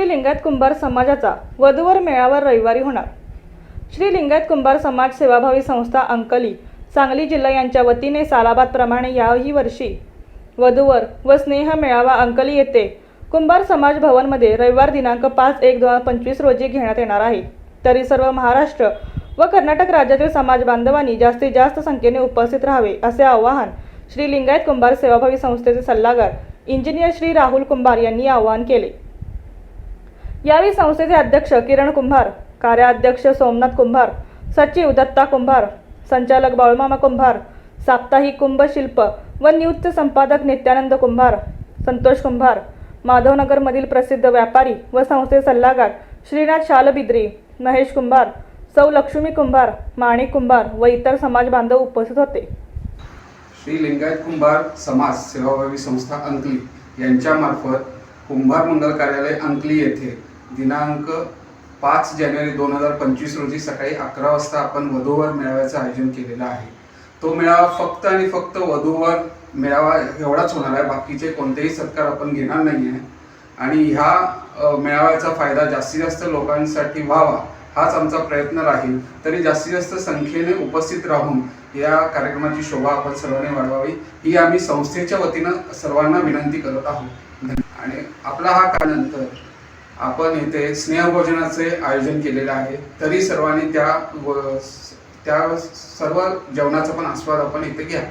लिंगायत कुंभार समाजाचा वधूवर मेळावर रविवारी होणार. श्री लिंगायत कुंभार समाज सेवाभावी संस्था अंकली सांगली जिल्हा यांच्या वतीने सालाबादप्रमाणे याही वर्षी वधूवर व स्नेह मेळावा अंकली येथे कुंभार समाज भवनमध्ये रविवार दिनांक पाच एक दोन हजार पंचवीस रोजी घेण्यात येणार आहे. तरी सर्व महाराष्ट्र व कर्नाटक राज्यातील समाज बांधवांनी जास्तीत जास्त संख्येने उपस्थित राहावे असे आवाहन श्री लिंगायत कुंभार सेवाभावी संस्थेचे सल्लागार इंजिनियर श्री राहुल कुंभार यांनी आवाहन केले. यावेळी संस्थेचे अध्यक्ष किरण कुंभार कार्याध्यक्ष सोमनाथ कुंभार सचिव दत्ता कुंभार संचालक बाळूमामा कुंभार साप्ताहिक कुंभ शिल्प व नियुक्त संपादक नित्यानंद कुंभार संतोष कुंभार माधवनगरमधील प्रसिद्ध व्यापारी व संस्थेचे सल्लागार श्रीनाथ शालबिद्री महेश कुंभार सौ लक्ष्मी कुंभार माणिक कुंभार व इतर समाज बांधव उपस्थित होते. श्री लिंगायत कुंभार समाज सेवाभावी संस्था अंकली यांच्यामार्फत कुंभार मंगल कार्यालय अंकली येथे दिनांक पाच जानेवारी दोन हजार पंचवीस रोजी सकाळी अकरा वाजता आपण वधूवर मेळाव्याचं आयोजन केलेलं आहे. तो मेळावा फक्त आणि फक्त वधूवर मेळावा एवढाच होणार आहे. बाकीचे कोणतेही सत्कार आपण घेणार नाही आहे. आणि ह्या मेळाव्याचा फायदा जास्तीत जास्त लोकांसाठी व्हावा हाच आमचा प्रयत्न राहील. तरी जास्तीत जास्त संख्येने उपस्थित राहून या कार्यक्रमाची शोभा आपण सर्वांनी वाढवावी. ही आम्ही संस्थेच्या वतीनं सर्वांना विनंती करत आहोत. आणि आपला हा काळानंतर आपण इथे स्नेहभोजनाचे आयोजन केलेले आहे. तरी सर्वांनी त्या त्या सर्व जेवणाचा पण आस्वाद आपण इथे घ्या.